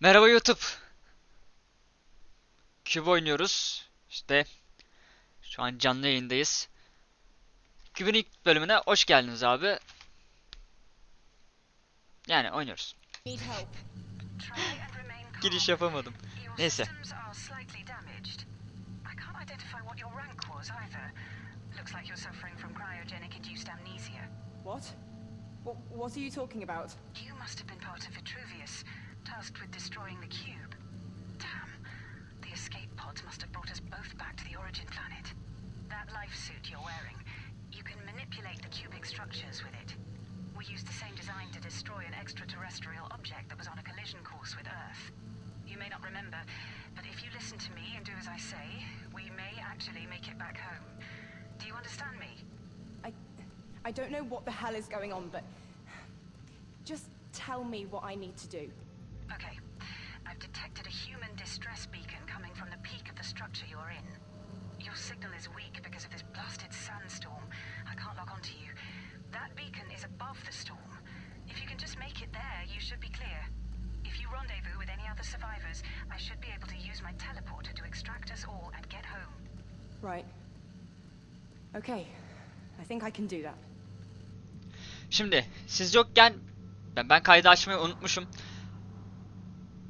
Merhaba YouTube. Cube oynuyoruz. İşte şu an canlı yayındayız. Cube'un ilk bölümüne hoş geldiniz abi. Yani oynuyoruz. Giriş yapamadım. Neyse. What, what are you talking about? You must have been part of Vitruvius, tasked with destroying the cube. Damn. The escape pods must have brought us both back to the origin planet. That life suit you're wearing, you can manipulate the cubic structures with it. We used the same design to destroy an extraterrestrial object that was on a collision course with Earth. You may not remember, but if you listen to me and do as I say, we may actually make it back home. Do you understand me? I, I don't know what the hell is going on, but just tell me what I need to do. Okay. I've detected a human distress beacon coming from the peak of the structure you're in. Your signal is weak because of this blasted sandstorm. I can't log on to you. That beacon is above the storm. If you can just make it there, you should be clear. If you rendezvous with any other survivors, I should be able to use my teleporter to extract us all and get home. Right. Okay. I think I can do that. Şimdi siz yokken ben, ben kaydı açmayı unutmuşum.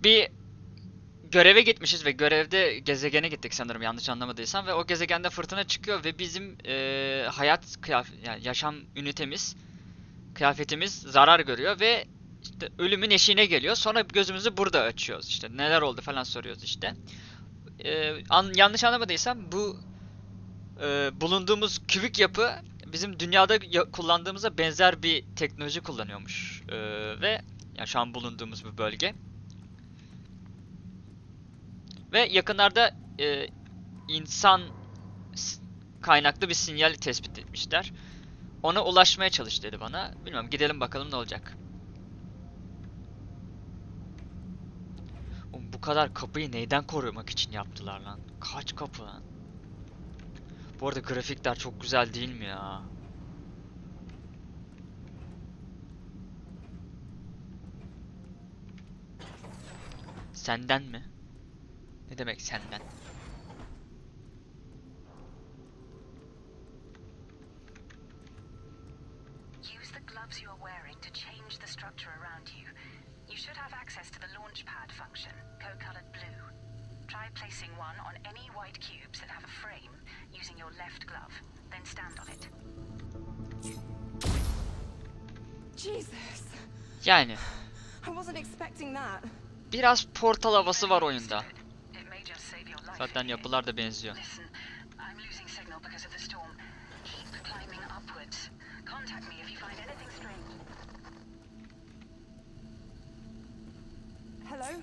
Bir göreve gitmişiz ve görevde gezegene gittik sanırım yanlış anlamadıysam ve o gezegende fırtına çıkıyor ve bizim eee, hayat kıyaf yani yaşam ünitemiz kıyafetimiz zarar görüyor ve işte ölümün eşiğine geliyor. Sonra gözümüzü burada açıyoruz işte neler oldu falan soruyoruz işte. Eee, an- yanlış anlamadıysam bu eee, bulunduğumuz kübik yapı bizim dünyada ya- kullandığımıza benzer bir teknoloji kullanıyormuş. Eee, ve yani şu an bulunduğumuz bu bölge. Ve yakınlarda eee, insan kaynaklı bir sinyal tespit etmişler. Ona ulaşmaya çalış dedi bana. Bilmiyorum gidelim bakalım ne olacak. Oğlum bu kadar kapıyı neyden korumak için yaptılar lan? Kaç kapı lan? Bu arada grafikler çok güzel değil mi ya? Senden mi? Ne demek senden? Use the gloves you are wearing to change the structure around you. You should have access to the launch pad function, co-colored blue. Try placing one on any white cubes that have a frame using your left glove, then stand on it. Jesus! Yani I wasn't expecting that. biraz portal havası var oyunda. It may just save your life. Zaten yapılar da benziyor. Hello?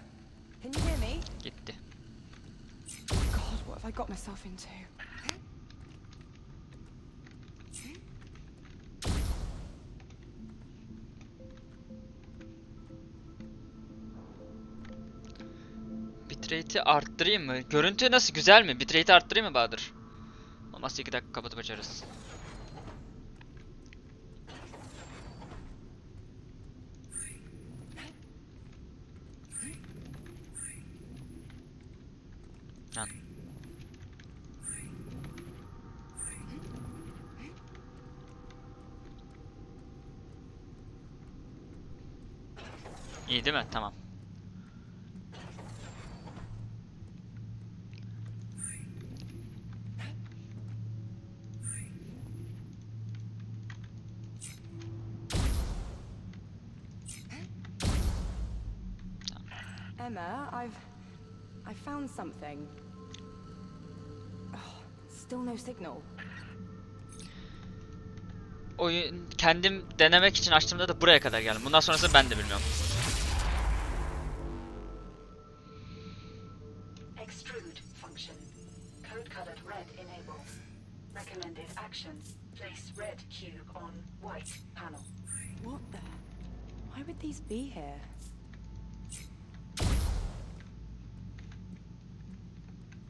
Can you hear me? Gitti. God, what have I got myself into? Bitrate'i arttırayım mı? Görüntü nasıl? Güzel mi? Bitrate'i arttırayım mı Bahadır? Olmazsa 2 dakika kapatıp açarız. Lan. İyi değil mi? Tamam. Emma, I've. I found something. Oh, still no signal. Oyun kendim denemek için açtığımda da buraya kadar geldim. Bundan sonrasını ben de bilmiyorum.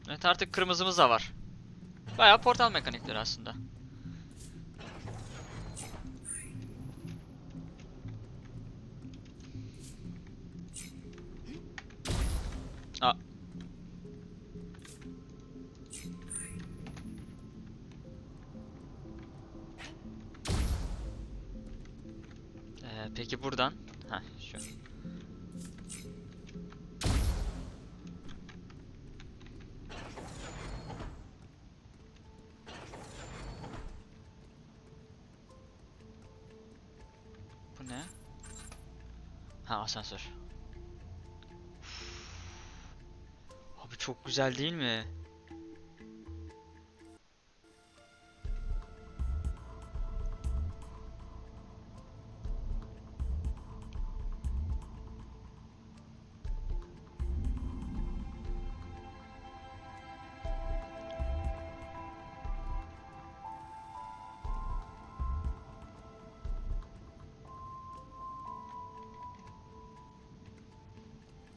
Evet artık kırmızımız da var. Bayağı portal mekanikleri aslında. Aa. Ee, peki buradan güzel değil mi?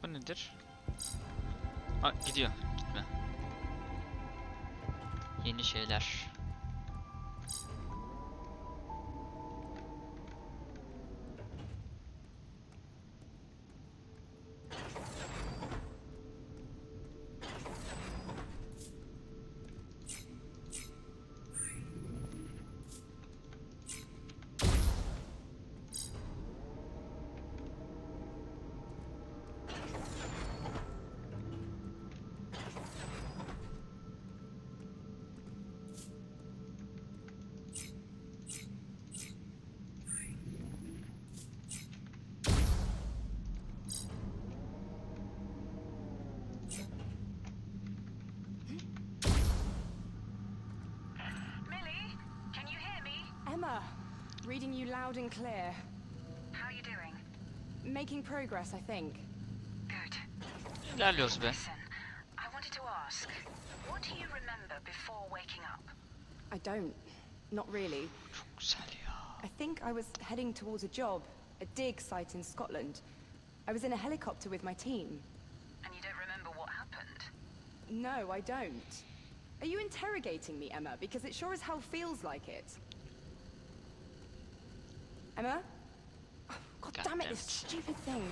Bu nedir? Aa, gidiyor. Yeni şeyler. Reading you loud and clear. How are you doing? Making progress, I think. Good. İlerliyoruz be. Listen, I wanted to ask, what do you remember before waking up? I don't. Not really. Çok güzel ya. I think I was heading towards a job, a dig site in Scotland. I was in a helicopter with my team. And you don't remember what happened? No, I don't. Are you interrogating me, Emma? Because it sure as hell feels like it. Emma? God, God damn it, this stupid thing.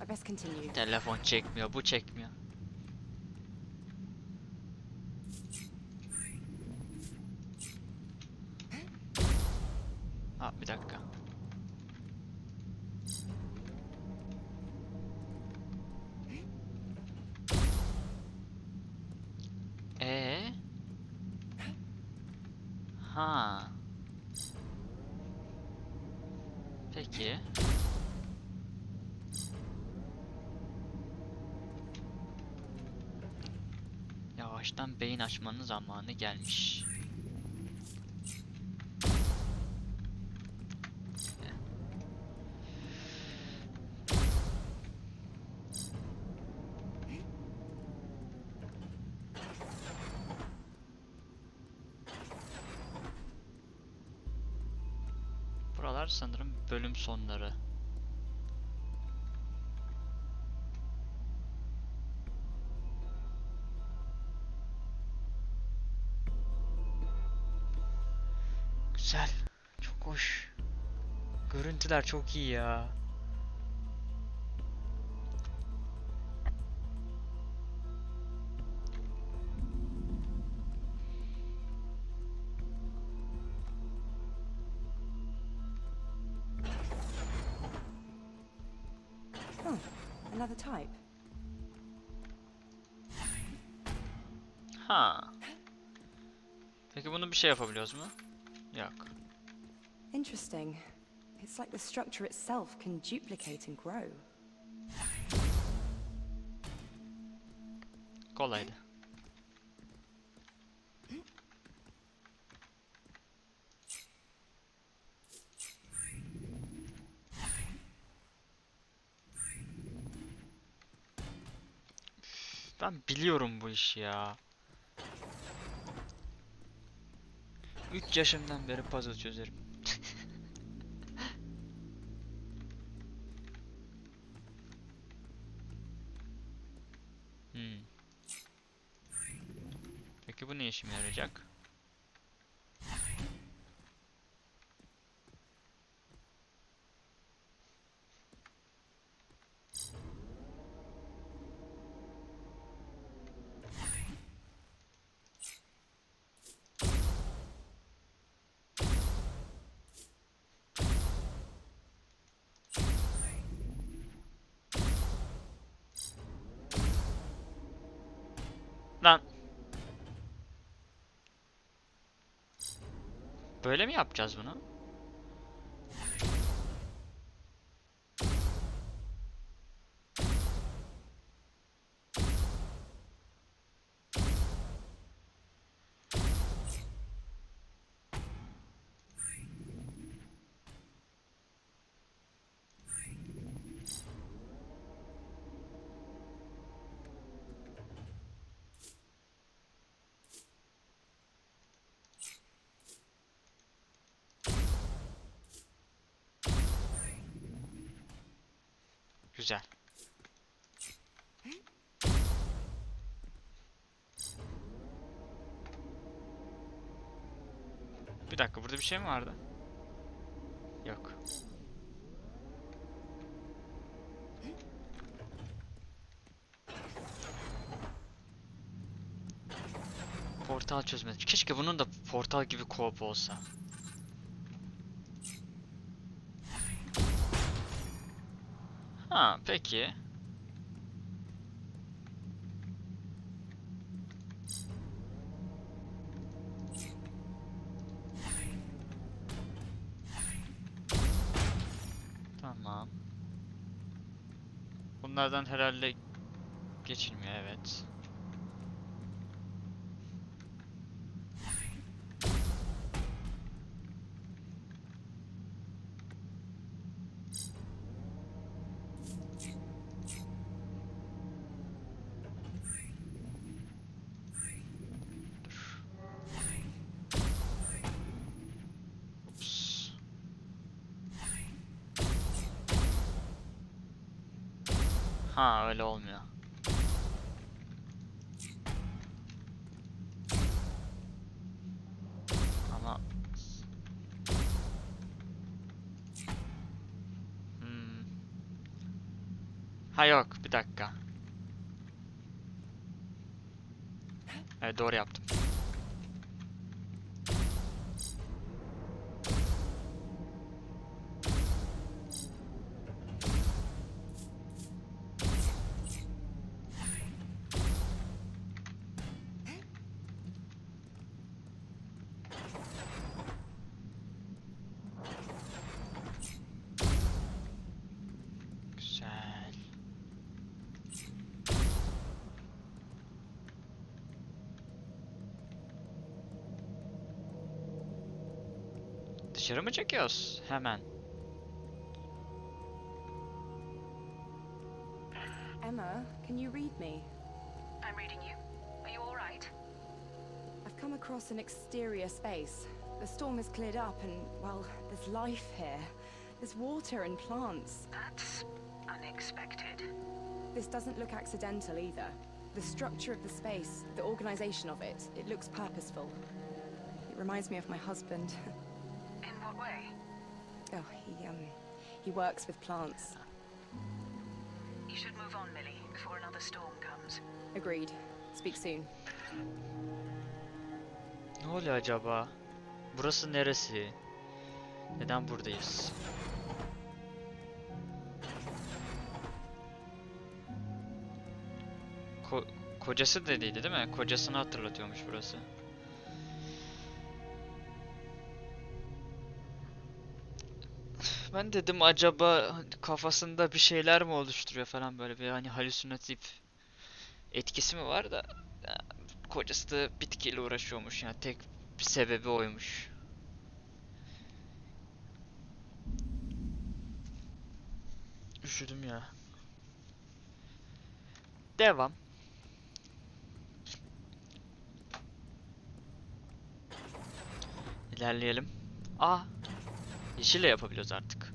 I best continue. Telefon çekmiyor, bu çekmiyor. Aa, bir dakika. Ee? Ha. Peki. Yavaştan beyin açmanın zamanı gelmiş. Görüntüler çok iyi ya. Oh, another type. Ha. Peki bunu bir şey yapabiliyoruz mu? Yok. Interesting. It's like the structure itself can duplicate and grow. Kolaydı. Ben biliyorum bu işi ya. 3 yaşımdan beri puzzle çözerim. Peki bu ne işime yarayacak? Mi yapacağız bunu? Güzel. Bir dakika burada bir şey mi vardı? Yok. Portal çözmedi. Keşke bunun da portal gibi co-op olsa. Ha, peki. Tamam. Bunlardan herhalde geçilmiyor evet. Ha öyle olmuyor. Ama Hmm. Ha yok bir dakika. Evet doğru yaptım. Dışarı mı çekiyoruz? Hemen. Emma, can you read me? I'm reading you. Are you all right? I've come across an exterior space. The storm has cleared up and, well, there's life here. There's water and plants. That's unexpected. This doesn't look accidental either. The structure of the space, the organization of it, it looks purposeful. It reminds me of my husband. Oh, he, um, he works with plants. You should move on, Millie, before another storm comes. Agreed. Speak soon. Ne oluyor acaba? Burası neresi? Neden buradayız? Ko kocası dediydi değil mi? Kocasını hatırlatıyormuş burası. Ben dedim acaba kafasında bir şeyler mi oluşturuyor falan böyle bir hani halüsinatif etkisi mi var da kocası da bitkiyle uğraşıyormuş yani tek bir sebebi oymuş. Üşüdüm ya. Devam. İlerleyelim. Aa, yeşille yapabiliyoruz artık.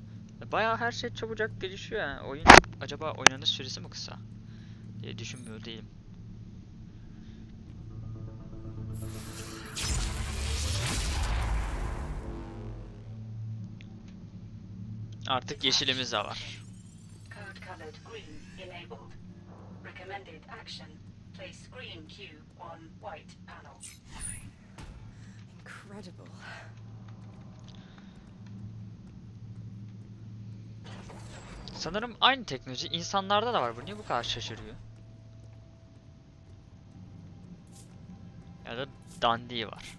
Bayağı her şey çabucak gelişiyor yani. Oyun acaba oynanış süresi mi kısa? diye düşünmüyor değilim. Artık yeşilimiz de var. Code Sanırım aynı teknoloji insanlarda da var. Bu niye bu kadar şaşırıyor? Ya da dandiği var.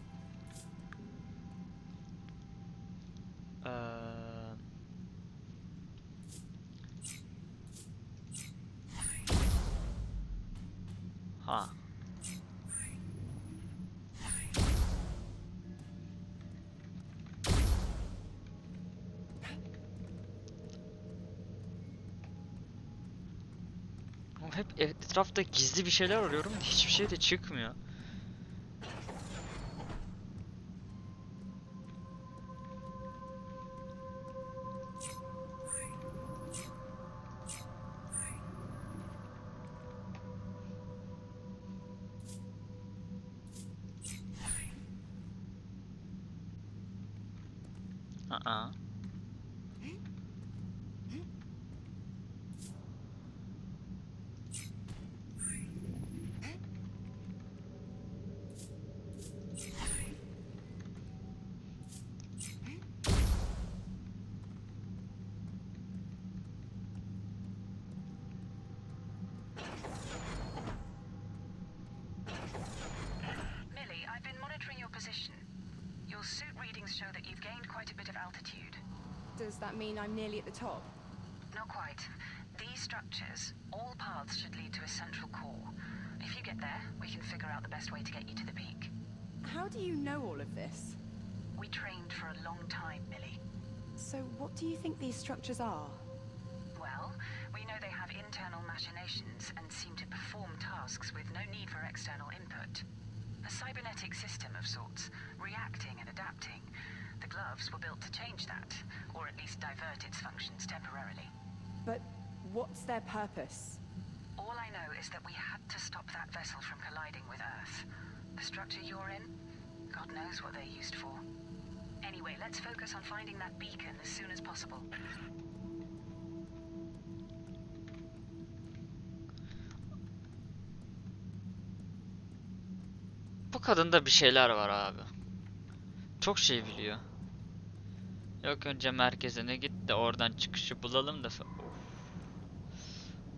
Hep etrafta gizli bir şeyler arıyorum hiçbir şey de çıkmıyor. Does that mean I'm nearly at the top? Not quite. These structures, all paths should lead to a central core. If you get there, we can figure out the best way to get you to the peak. How do you know all of this? We trained for a long time, Millie. So, what do you think these structures are? Well, we know they have internal machinations and seem to perform tasks with no need for external input. A cybernetic system of sorts, reacting and adapting. The gloves were built to change that, or at least divert its functions temporarily. But what's their purpose? All I know is that we had to stop that vessel from colliding with Earth. The structure you're in, God knows what they're used for. Anyway, let's focus on finding that beacon as soon as possible. Bu kadında bir şeyler var abi. Çok şey biliyor. Yok önce merkezine git de oradan çıkışı bulalım da. Of.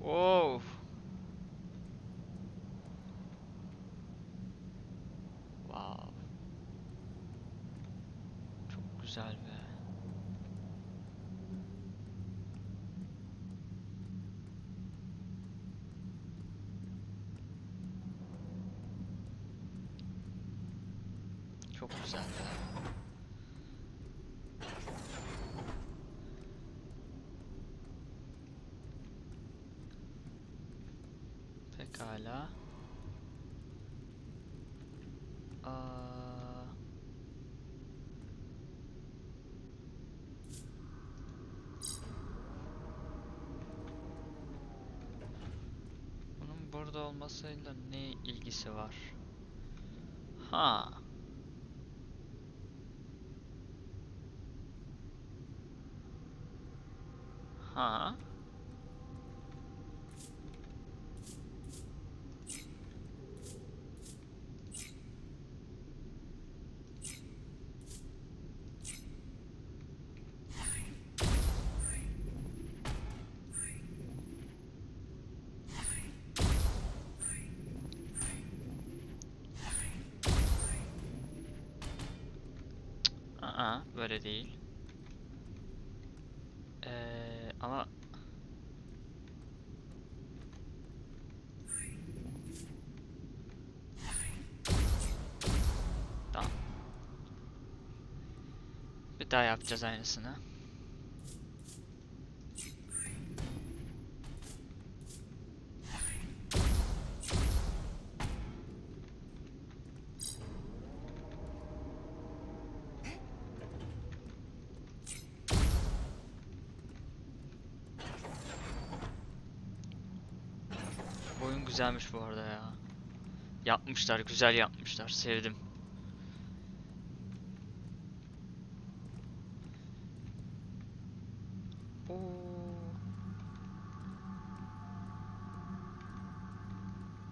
Of. Wow. Çok güzel be. Çok güzel be. Pekala. Aa. Bunun burada olmasıyla ne ilgisi var? Ha. Ha. Aa, böyle değil. Ee, ama Tamam. Bir daha yapacağız aynısını. Güzelmiş bu arada ya. Yapmışlar, güzel yapmışlar. Sevdim. Oo.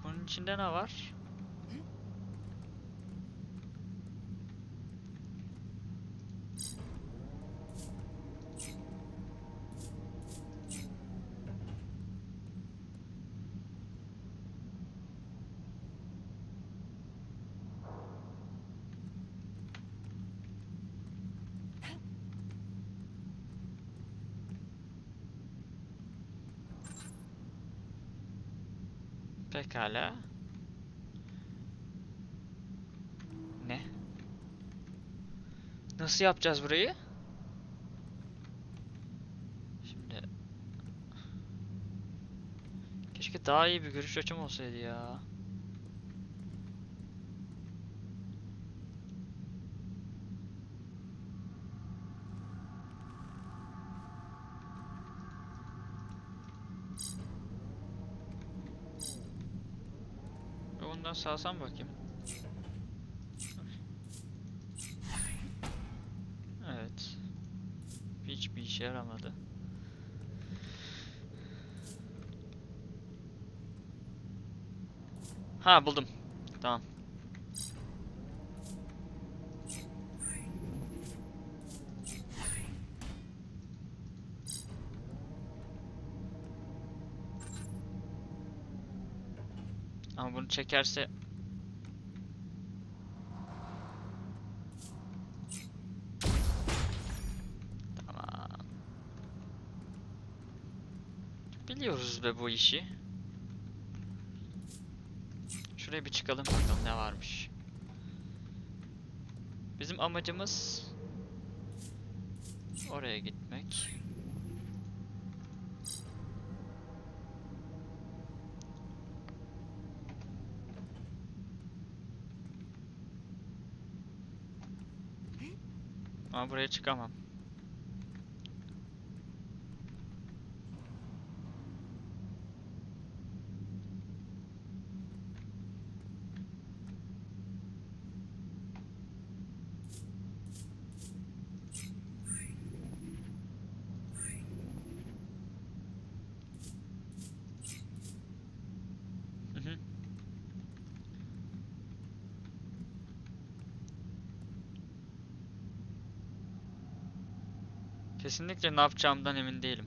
Bunun içinde ne var? Pekala. Ne? Nasıl yapacağız burayı? Şimdi Keşke daha iyi bir görüş açım olsaydı ya. Sağsam bakayım. Evet. Hiçbir işe yaramadı. Ha buldum. Tamam. Ama bunu çekerse Tamam. Biliyoruz be bu işi. Şuraya bir çıkalım bakalım ne varmış. Bizim amacımız oraya gitmek. Ama buraya çıkamam. Kesinlikle ne yapacağımdan emin değilim.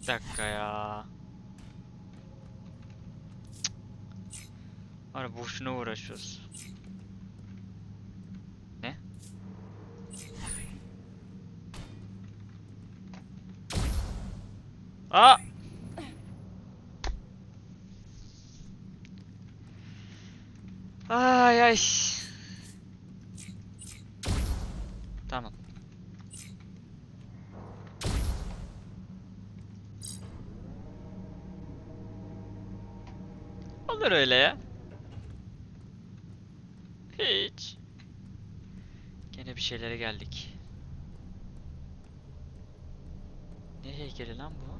Bir dakika ya. Cık. Ara boşuna uğraşıyoruz. Aa! Ay ay. Tamam. Olur öyle ya. Hiç. Gene bir şeylere geldik. Ne heykeli lan bu?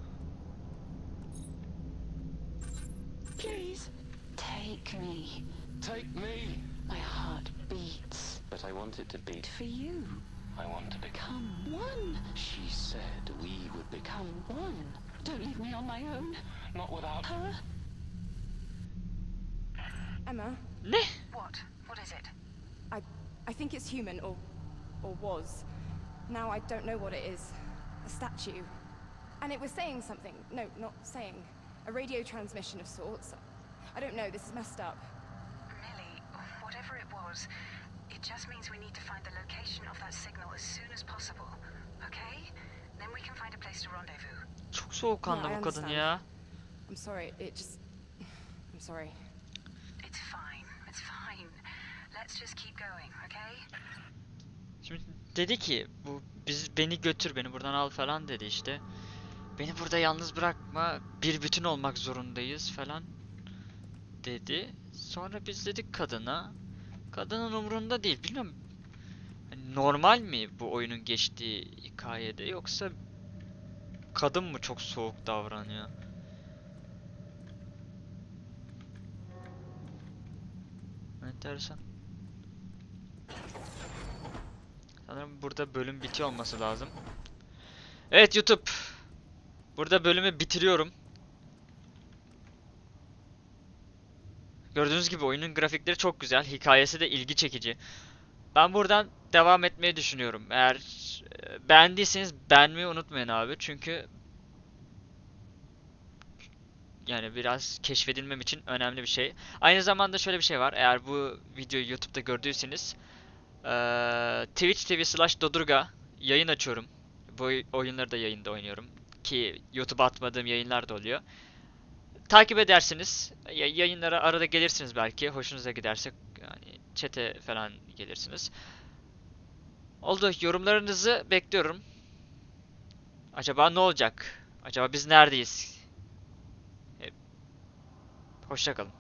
Please, take me. Take me! My heart beats But I want it to beat. for you. I want to become. Come one. She said we would become. Come one. Don't leave me on my own. Not without. her. Emma, Ne? What? What is it? I I think it's human or or was. Now I don't know what it is. A statue. And it was saying something. No, not saying. A radio transmission of sorts. I don't know, this is messed up. Millie, whatever it was, it just means we need to find the location of that signal as soon as possible. Okay? Then we can find a place to rendezvous. Çok soğukkanlı I bu kadın understand. ya. I'm sorry, it just I'm sorry. It's fine. It's fine. Let's just keep going, okay? Şimdi dedi ki bu biz beni götür beni buradan al falan dedi işte. Beni burada yalnız bırakma. Bir bütün olmak zorundayız falan dedi. Sonra biz dedik kadına. Kadının umurunda değil. Bilmiyorum. hani normal mi bu oyunun geçtiği hikayede yoksa kadın mı çok soğuk davranıyor? Enteresan. Sanırım burada bölüm bitiyor olması lazım. Evet YouTube. Burada bölümü bitiriyorum. Gördüğünüz gibi oyunun grafikleri çok güzel. Hikayesi de ilgi çekici. Ben buradan devam etmeyi düşünüyorum. Eğer e, beğendiyseniz beğenmeyi unutmayın abi. Çünkü yani biraz keşfedilmem için önemli bir şey. Aynı zamanda şöyle bir şey var. Eğer bu videoyu YouTube'da gördüyseniz eee, Twitch TV slash Dodurga yayın açıyorum. Bu oyunları da yayında oynuyorum. Ki YouTube'a atmadığım yayınlar da oluyor. Takip edersiniz. Ya- Yayınlara arada gelirsiniz belki. Hoşunuza giderse yani chat'e falan gelirsiniz. Oldu. Yorumlarınızı bekliyorum. Acaba ne olacak? Acaba biz neredeyiz? E, Hoşça kalın.